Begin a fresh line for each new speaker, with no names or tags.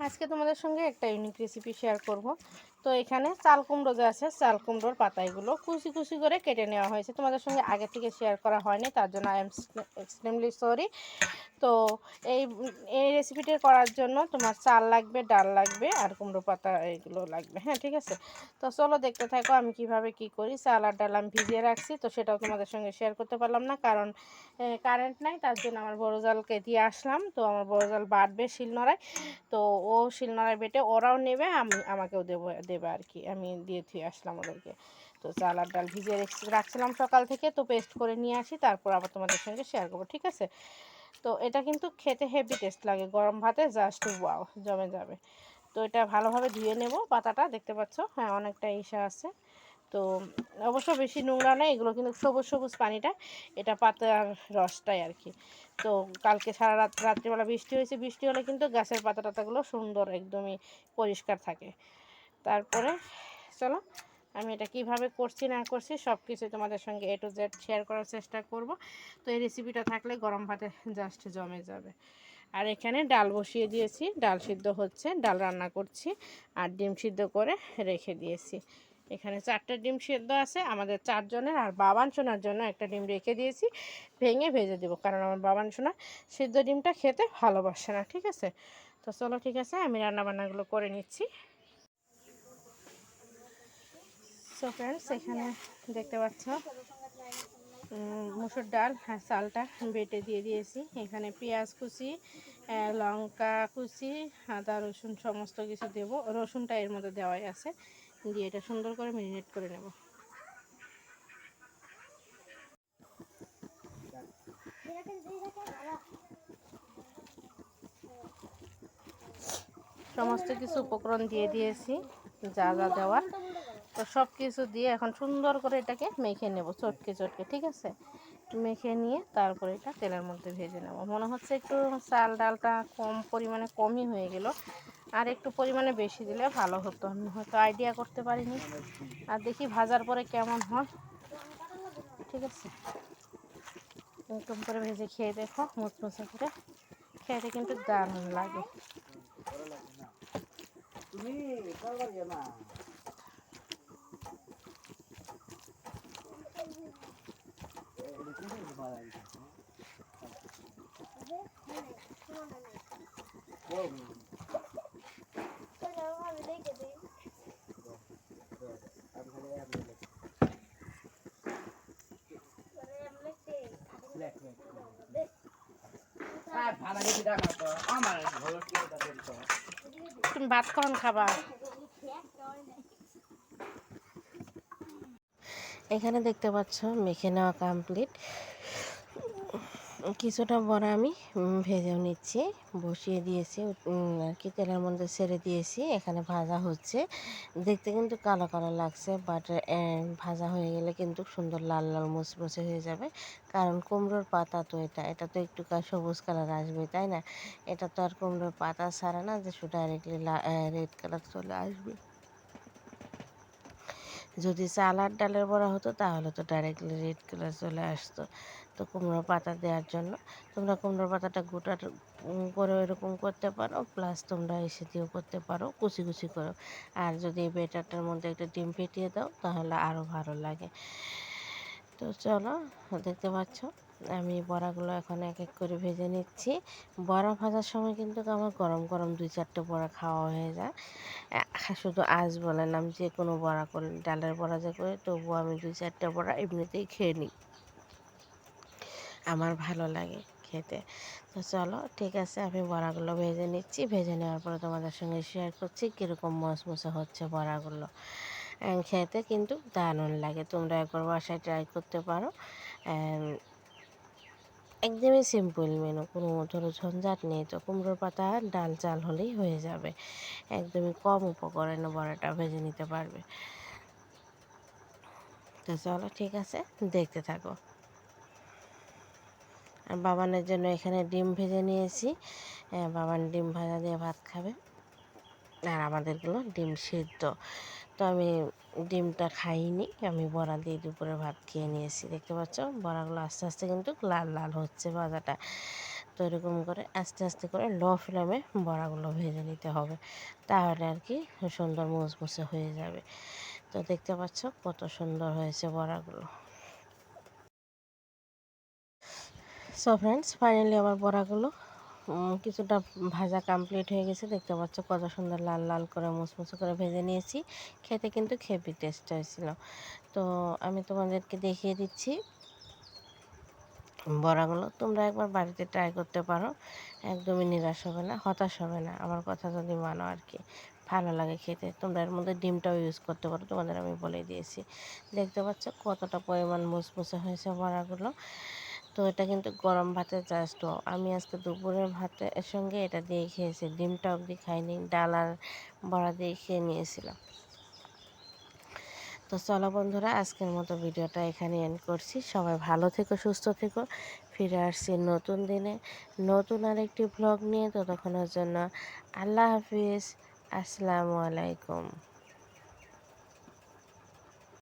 আজকে তোমাদের সঙ্গে একটা ইউনিক রেসিপি শেয়ার করব। তো এখানে চাল কুমড়ো যে আছে, চাল কুমড়োর পাতা এগুলো কুচি কুচি করে কেটে নেওয়া হয়েছে। তোমাদের সঙ্গে আগে থেকে শেয়ার করা হয়নি, তার জন্য আই এম এক্সট্রিমলি সরি তো এই এই রেসিপিটা করার জন্য তোমার চাল লাগবে, ডাল লাগবে আর কুমড়ো পাতা এগুলো লাগবে। হ্যাঁ ঠিক আছে? তো চলো দেখতে থাকো আমি কীভাবে কি করি। চাল আর ডাল আমি ভিজিয়ে রাখছি, তো সেটাও তোমাদের সঙ্গে শেয়ার করতে পারলাম না, কারণ কারেন্ট নাই, তার জন্য আমার বড় জালকে দিয়ে আসলাম। তো আমার বড় জাল বাটবে শিলনোড়ায়। তো ও শিলনোড়ায় বেটে ওরাও নেবে, আমি, আমাকেও দেবো। দেবে আর কি আমি দিয়ে আসলাম ওদেরকে। তো চাল আর ডাল ভিজিয়ে রাখছিলাম সকাল থেকে, তো পেস্ট করে নিয়ে আসি, তারপর আবার তোমাদের সঙ্গে শেয়ার করব, ঠিক আছে? তো এটা কিন্তু খেতে হেভি টেস্ট লাগে, গরম ভাতে জাস্ট ওয়াও জমে যাবে। তো এটা ভালোভাবে ধুয়ে নেব, পাতাটা দেখতে পাচ্ছ? হ্যাঁ অনেকটা ইসা আছে। তো অবশ্য বেশি নোংরা নেই এগুলো কিন্তু সবুজ সবুজ পানিটা, এটা পাতার রসটাই আর কি তো কালকে সারা রাত, রাত্রিবেলা বৃষ্টি হয়েছে, বৃষ্টি হলে কিন্তু গাছের পাতা টাতাগুলো সুন্দর একদমই পরিষ্কার থাকে। তারপরে চলো, আমি এটা কীভাবে করছি না করছি সব কিছু তোমাদের সঙ্গে এ টু জেড শেয়ার করার চেষ্টা করব। তো এই রেসিপিটা থাকলে গরম ভাতে জাস্ট জমে যাবে। আর এখানে ডাল বসিয়ে দিয়েছি, ডাল সিদ্ধ হচ্ছে, ডাল রান্না করছি আর ডিম সিদ্ধ করে রেখে দিয়েছি। এখানে চারটে ডিম সেদ্ধ আছে, আমাদের চারজনের আর বাবান সোনার জন্য একটা ডিম রেখে দিয়েছি, ভেঙে ভেজে দেবো কারণ আমার বাবান সোনা সিদ্ধ ডিমটা খেতে ভালোবাসে না, ঠিক আছে? তো চলো, ঠিক আছে, আমি রান্নাবান্নাগুলো করে নিচ্ছি। সো ফ্রেন্ডস এখানে দেখতে পাচ্ছ মুসুর ডাল হ্যাঁ চালটা বেটে দিয়ে দিয়েছি। এখানে পেঁয়াজ কুচি লঙ্কা কুচি, আদা, রসুন সমস্ত কিছু দেব। রসুনটা এর মধ্যে দেওয়াই আছে। দিয়ে এটা সুন্দর করে মেরিনেট করে নেব। সমস্ত কিছু উপকরণ দিয়ে দিয়েছি, যা যা দেওয়ার। তো সব কিছু দিয়ে এখন সুন্দর করে এটাকে মেখে নেব, চটকে চটকে, ঠিক আছে? মেখে নিয়ে তারপরে এটা তেলের মধ্যে ভেজে নেব। মনে হচ্ছে একটু চাল ডালটা কম পরিমাণে কমই হয়ে গেল। আর একটু পরিমাণে বেশি দিলে ভালো হতো। আমি হয়তো আইডিয়া করতে পারিনি। আর দেখি ভাজার পরে কেমন হয়। ঠিক আছে? এরকম করে ভেজে খেয়ে দেখো, মুচমুচে করে। খেতে কিন্তু দারুণ লাগে। তুমি ভাত কখন খাবা? এখানে দেখতে পাচ্ছ মেখে নেওয়া কমপ্লিট কিছুটা বড়া আমি ভেজেও নিচ্ছি, বসিয়ে দিয়েছি আর কি তেলের মধ্যে ছেড়ে দিয়েছি, এখানে ভাজা হচ্ছে। দেখতে কিন্তু কালো কালো লাগছে বাট ভাজা হয়ে গেলে কিন্তু সুন্দর লাল লাল মুচমুচে হয়ে যাবে, কারণ কুমড়োর পাতা তো এটা এটা তো একটু সবুজ কালার আসবে, তাই না? এটা তো আর কুমড়োর পাতা ছাড়া না, যে শুধু ডাইরেক্টলি রেড কালার চলে আসবে। যদি চাল আর ডালের বড়া হতো, তাহলে তো ডাইরেক্টলি রেড কালার চলে আসতো। তো কুমড়োর পাতা দেওয়ার জন্য তোমরা কুমড়োর পাতাটা গোটা করে এরকম করতে পারো প্লাস তোমরা এসে দিয়েও করতে পারো, কুচি কুচি করো আর যদি এই বেটারটার মধ্যে একটা ডিম ফেটিয়ে দাও, তাহলে আরও ভালো লাগে। তো চলো, দেখতে পাচ্ছ? আমি বড়াগুলো এখন এক এক করে ভেজে নিচ্ছি। বড়া ভাজার সময় কিন্তু আমার গরম গরম দুই চারটে বড়া খাওয়া হয়ে যায়। শুধু আজ বলেন আমি যে কোনো বড়া করি ডালের বড়া যে করি, তবুও আমি দুই চারটে বড়া এমনিতেই খেয়ে নিই। আমার ভালো লাগে খেতে। তো চলো, ঠিক আছে, আমি বড়াগুলো ভেজে নিচ্ছি। ভেজে নেওয়ার পরে তোমাদের সঙ্গে শেয়ার করছি কীরকম মশমশে হচ্ছে বড়াগুলো। খেতে কিন্তু দারুণ লাগে। তোমরা একবার বাসায় ট্রাই করতে পারো। একদমই সিম্পল মেনু কোনো ধরো ঝঞ্ঝাট নেই তো কুমড়োর পাতা ডাল চাল হলেই হয়ে যাবে। একদমই কম উপকরণে বড়াটা ভেজে নিতে পারবে। তো চলো ঠিক আছে, দেখতে থাকো। আর বাবানের জন্য এখানে ডিম ভেজে নিয়েছি। বাবান ডিম ভাজা দিয়ে ভাত খাবে। আর আমাদেরগুলো ডিম সিদ্ধ। তো আমি ডিমটা খাইনি, আমি বড়া দিয়ে দুপুরে ভাত খেয়ে নিয়েছি, দেখতে পাচ্ছ? বড়াগুলো আস্তে আস্তে কিন্তু লাল লাল হচ্ছে ভাজাটা।
তো এরকম করে আস্তে আস্তে করে লো ফ্লেমে বড়াগুলো ভেজে নিতে হবে, তাহলে আর কি সুন্দর মুসমুসে হয়ে যাবে। তো দেখতে পাচ্ছ কত সুন্দর হয়েছে বড়াগুলো। সো ফ্রেন্ডস ফাইনালি আমার বড়াগুলো কিছুটা ভাজা কমপ্লিট হয়ে গেছে। দেখতে পাচ্ছ কত সুন্দর লাল লাল করে মুসমুসে করে ভেজে নিয়েছি। খেতে কিন্তু খেপি টেস্ট হয়েছিল। তো আমি তোমাদেরকে দেখিয়ে দিচ্ছি বড়াগুলো। তোমরা একবার বাড়িতে ট্রাই করতে পারো। একদমই নিরাশ হবে না, হতাশ হবে না। আমার কথা যদি মানো আর কি, ভালো লাগে খেতে। তোমরা এর মধ্যে ডিমটাও ইউজ করতে পারো, তোমাদের আমি বলে দিয়েছি। দেখতে পাচ্ছ কতটা পরিমাণ মুসমুসে হয়েছে বড়াগুলো। তো এটা কিন্তু গরম ভাতের জাস্ট আমি আজকে দুপুরের ভাতের সঙ্গে এটা দিয়ে খেয়েছি। ডিমটা অবধি খাইনি, ডাল আর বড়া দিয়ে খেয়ে নিয়েছিলাম। তো চলো বন্ধুরা, আজকের মতো ভিডিওটা এখানে এন্ড করছি। সবাই ভালো থেকো, সুস্থ থেকো। ফিরে আসছি নতুন দিনে। নতুন আরেকটি ব্লগ নিয়ে। ততক্ষণের জন্য আল্লাহ হাফিজ। আসসালামু আলাইকুম।